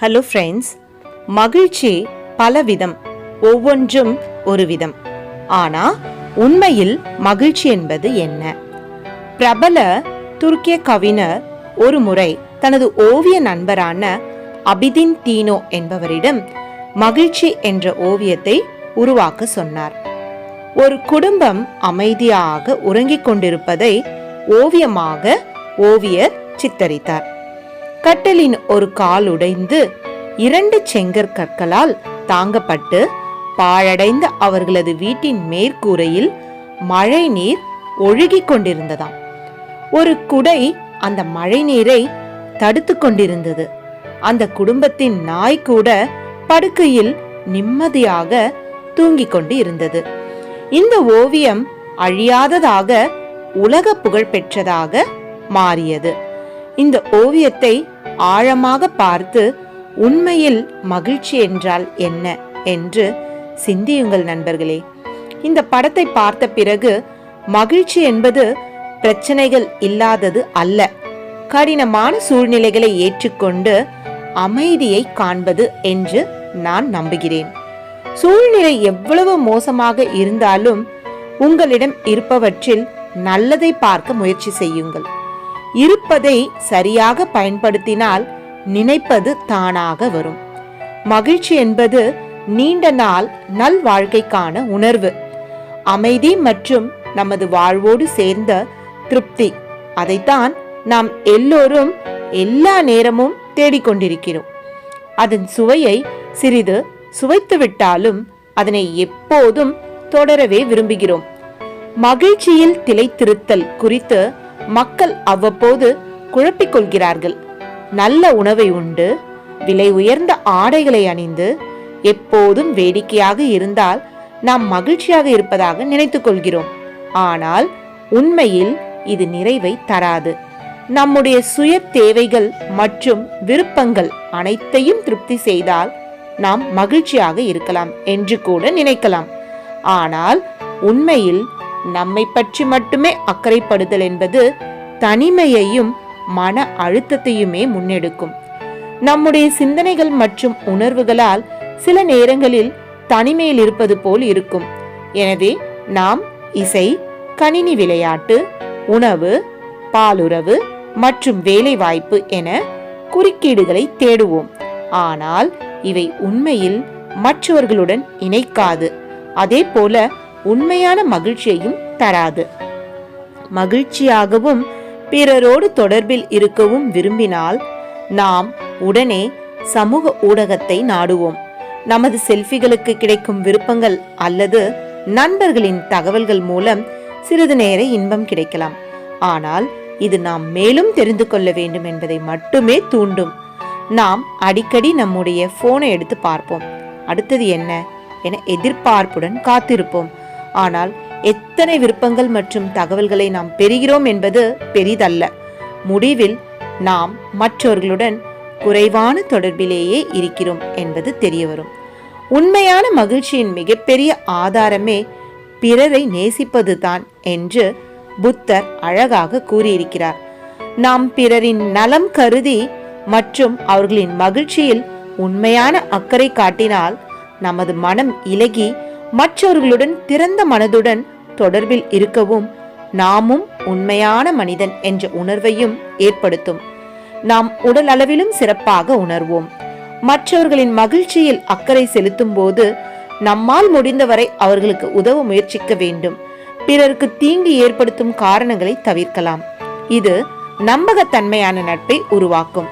Hello friends மகிழ்ச்சி பலவிதம் ஒவ்வொன்றும் ஒரு விதம் ஆனா உண்மையில் மகிழ்ச்சி என்பது என்ன? பிரபல துருக்கிய கவிஞர் ஒரு முறை தனது ஓவிய நண்பரான அபிதின் தீனோ என்பவரிடம் மகிழ்ச்சி என்ற ஓவியத்தை உருவாக்க சொன்னார். ஒரு குடும்பம் அமைதியாக உறங்கிக் கொண்டிருப்பதை ஓவியமாக ஓவியர் சித்தரித்தார். கட்டிலின் ஒரு கால் உடைந்து இரண்டு செங்கற்கற்களால் தாங்கப்பட்டு பாழடைந்த அவர்களது வீட்டின் மேற்கூரையில் மழை நீர் ஒழுகிக் கொண்டிருந்ததாம். ஒரு குடை அந்த மழை நீரை தடுத்து கொண்டிருந்தது. அந்த குடும்பத்தின் நாய் கூட படுக்கையில் நிம்மதியாக தூங்கிக் கொண்டு இருந்தது. இந்த ஓவியம் அழியாததாக உலக புகழ் பெற்றதாக மாறியது. இந்த ஓவியத்தை ஆழமாக பார்த்து உண்மையில் மகிழ்ச்சி என்றால் என்ன? என்று சிந்தியுங்கள் நண்பர்களே. இந்த படத்தை பார்த்த பிறகு மகிழ்ச்சி என்பது பிரச்சனைகள் இல்லாதது அல்ல. கடினமான சூழ்நிலைகளை ஏற்றுக்கொண்டு அமைதியை காண்பது என்று நான் நம்புகிறேன். சூழ்நிலை எவ்வளவு மோசமாக இருந்தாலும் உங்களிடம் இருப்பவற்றில் நல்லதை பார்க்க முயற்சி செய்யுங்கள். இருப்பதை சரியாக பயன்படுத்தினால் நினைப்பது தானாக வரும். மகிழ்ச்சி என்பது நீண்ட நாள் நல் வாழ்க்கைக்கான உணர்வு. அமைதி மற்றும் நமது வாழ்வோடு சேர்ந்த திருப்தி. அதைத்தான் நாம் எல்லோரும் எல்லா நேரமும் தேடிக்கொண்டிருக்கிறோம். அதன் சுவையை சிறிது சுவைத்துவிட்டாலும் அதனை எப்போதும் தொடரவே விரும்புகிறோம். மகிழ்ச்சியில் திளைத்திருத்தல் குறித்து மக்கள் அவ்வப்போது குழப்பிக் கொள்கிறார்கள் நல்ல உணவை உண்டு விலை உயர்ந்த ஆடைகளை அணிந்து எப்போதும் வேடிக்கையாக இருந்தால் நாம் மகிழ்ச்சியாக இருப்பதாக நினைத்துக் கொள்கிறோம் ஆனால் உண்மையில் இது நிறைவை தராது. நம்முடைய சுய தேவைகள் மற்றும் விருப்பங்கள் அனைத்தையும் திருப்தி செய்தால் நாம் மகிழ்ச்சியாக இருக்கலாம் என்று கூட நினைக்கலாம். ஆனால் உண்மையில் நம்மை பற்றி மட்டுமே அக்கறைப்படுதல் என்பது தனிமையையும் மன அழுத்தத்தையுமே முன்னெடுக்கும். நம்முடைய சிந்தனைகள் மற்றும் உணர்வுகளால் சில நேரங்களில் தனிமையில் இருப்பது போல் இருக்கும். எனவே நாம் இசை கணினி விளையாட்டு உணவு பாலுறவு மற்றும் வேலை வாய்ப்பு என குறுக்கீடுகளை தேடுவோம். ஆனால் இவை உண்மையில் மற்றவர்களுடன் இணைக்காது. அதே போல உண்மையான மகிழ்ச்சியையும் தராது. மகிழ்ச்சியாகவும் பிறரோடு தொடர்பில் இருக்கவும் விரும்பினால் நாம் உடனே சமூக ஊடகத்தை நாடுவோம். நமது செல்ஃபிகளுக்கு கிடைக்கும் விருப்பங்கள் அல்லது நண்பர்களின் தகவல்கள் மூலம் சிறிது நேர இன்பம் கிடைக்கலாம். ஆனால் இது நாம் மேலும் தெரிந்து கொள்ள வேண்டும் என்பதை மட்டுமே தூண்டும். நாம் அடிக்கடி நம்முடைய போனை எடுத்து பார்ப்போம். அடுத்தது என்ன? என எதிர்பார்ப்புடன் காத்திருப்போம். ஆனால் எத்தனை விருப்பங்கள் மற்றும் தகவல்களை நாம் பெறுகிறோம் என்பது பெரிதல்ல. முடிவில் நாம் மற்றவர்களுடன் குறைவான தொடர்பிலேயே இருக்கிறோம் என்பது தெரியவரும். உண்மையான மகிழ்ச்சியின் மிகப்பெரிய ஆதாரமே பிறரை நேசிப்பதுதான் என்று புத்தர் அழகாக கூறியிருக்கிறார். நாம் பிறரின் நலம் கருதி மற்றும் அவர்களின் மகிழ்ச்சியில் உண்மையான அக்கறை காட்டினால் நமது மனம் இலகி மற்றவர்களுடன் திறந்த மனதுடன் தொடர்பில் இருக்கவும் நாமும் உண்மையான மனிதன் என்ற உணர்வையும் ஏற்படுத்தும். நாம் உடல் அளவிலும் சிறப்பாக உணர்வோம். மற்றவர்களின் மகிழ்ச்சியில் அக்கறை செலுத்தும் போது நம்மால் முடிந்தவரை அவர்களுக்கு உதவ முயற்சிக்க வேண்டும். பிறருக்கு தீங்கு ஏற்படுத்தும் காரணங்களை தவிர்க்கலாம். இது நம்பகத்தன்மையான நட்பை உருவாக்கும்.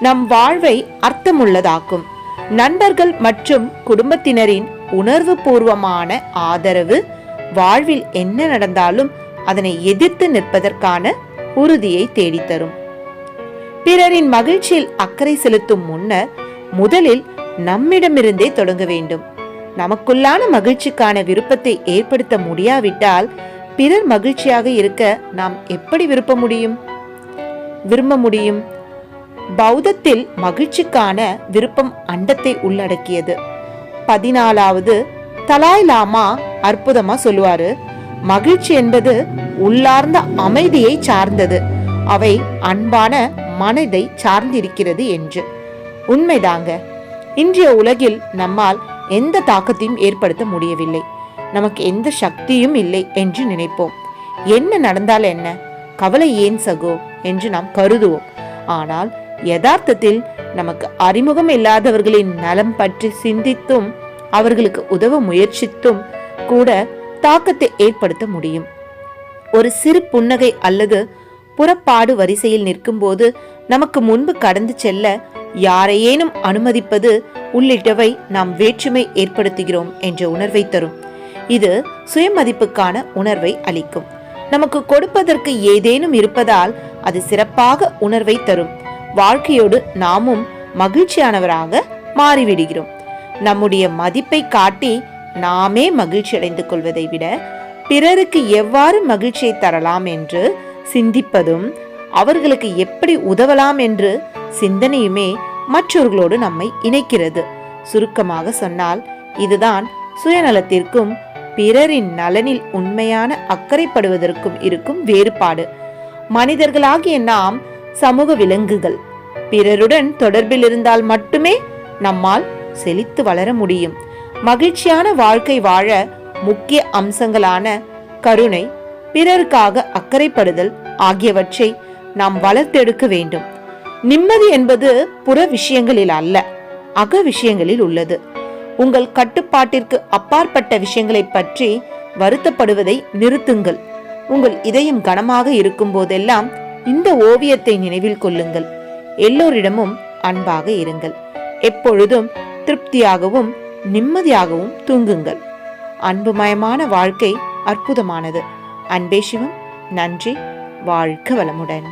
நம் வாழ்வை அர்த்தமுள்ளதாக்கும். நண்பர்கள் மற்றும் குடும்பத்தினரின் உணர்வு பூர்வமான ஆதரவு வாழ்வில் என்ன நடந்தாலும் அதனை எதிர்த்து நிற்பதற்கான உறுதியை தேடித்தரும். பிறரின் மகிழ்ச்சியில் அக்கறை செலுத்தும் முன்னர் முதலில் நம்மிடமிருந்தே தொடங்க வேண்டும். நமக்குள்ளான மகிழ்ச்சிக்கான விருப்பத்தை ஏற்படுத்த முடியாவிட்டால் பிறர் மகிழ்ச்சியாக இருக்க நாம் எப்படி விருப்ப முடியும்? விரும்ப முடியும்? பௌத்தத்தில் மகிழ்ச்சிக்கான விருப்பம் அண்டத்தை உள்ளடக்கியது. பதினாலாவது தலாய் லாமா அற்புதமா சொல்லுவாரு. மகிழ்ச்சி என்பது உள்ளார்ந்த அமைதியை சார்ந்தது. அவை அன்பான மனதை சார்ந்திருக்கிறது என்று. உண்மைதாங்க. இன்றைய உலகில் நம்மால் எந்த தாக்கத்தையும் ஏற்படுத்த முடியவில்லை. நமக்கு எந்த சக்தியும் இல்லை என்று நினைப்போம். என்ன நடந்தால் என்ன? கவலை ஏன் சகோ? என்று நாம் கருதுவோம். ஆனால் யதார்த்தத்தில் நமக்கு அறிமுகம் இல்லாதவர்களின் நலம் பற்றி சிந்தித்தும் அவர்களுக்கு உதவ முயற்சித்தும் கூட தாக்கத்தை ஏற்படுத்த முடியும். ஒரு சிறு புன்னகை அல்லது புறப்பாடு வரிசையில் நிற்கும்போது நமக்கு முன்பு கடந்து செல்ல யாரையேனும் அனுமதிப்பது உள்ளிட்டவை நாம் வேற்றுமை ஏற்படுத்துகிறோம் என்ற உணர்வை தரும். இது சுயமதிப்புக்கான உணர்வை அளிக்கும். நமக்கு கொடுப்பதற்கு ஏதேனும் இருப்பதால் அது சிறப்பாக உணர்வை தரும். வாழ்க்கையோடு நாமும் மகிழ்ச்சியானவராக மாறிவிடுகிறோம். நம்முடைய மதிப்பை காட்டி நாமே மகிழ்ச்சி அடைந்து கொள்வதை விட பிறருக்கு எவ்வாறு மகிழ்ச்சியை தரலாம் என்று சிந்திப்பதும் அவர்களுக்கு எப்படி உதவலாம் என்று சிந்தனையுமே மற்றவர்களோடு நம்மை இணைக்கிறது. சுருக்கமாக சொன்னால் இதுதான் சுயநலத்திற்கும் பிறரின் நலனில் உண்மையான அக்கறைப்படுவதற்கும் இருக்கும் வேறுபாடு. மனிதர்களாகிய நாம் சமூக விலங்குகள். பிறருடன் தொடர்பில் இருந்தால் மட்டுமே நம்மால் செழித்து வளர முடியும். மகிழ்ச்சியான வாழ்க்கை வாழ முக்கிய அம்சங்களான கருணை பிறருக்காக அக்கறைப்படுதல் ஆகியவற்றை நாம் வளர்த்தெடுக்க வேண்டும். நிம்மதி என்பது புற விஷயங்களில் அல்ல அக விஷயங்களில் உள்ளது. உங்கள் கட்டுப்பாட்டிற்கு அப்பாற்பட்ட விஷயங்களை பற்றி வருத்தப்படுவதை நிறுத்துங்கள். உங்கள் இதயம் கனமாக இருக்கும் போதெல்லாம் இந்த ஓவியத்தை நினைவில் கொள்ளுங்கள். எல்லோரிடமும் அன்பாக இருங்கள். எப்பொழுதும் திருப்தியாகவும் நிம்மதியாகவும் தூங்குங்கள். அன்புமயமான வாழ்க்கை அற்புதமானது. அன்பே சிவம் நன்றி வாழ்க வளமுடன்.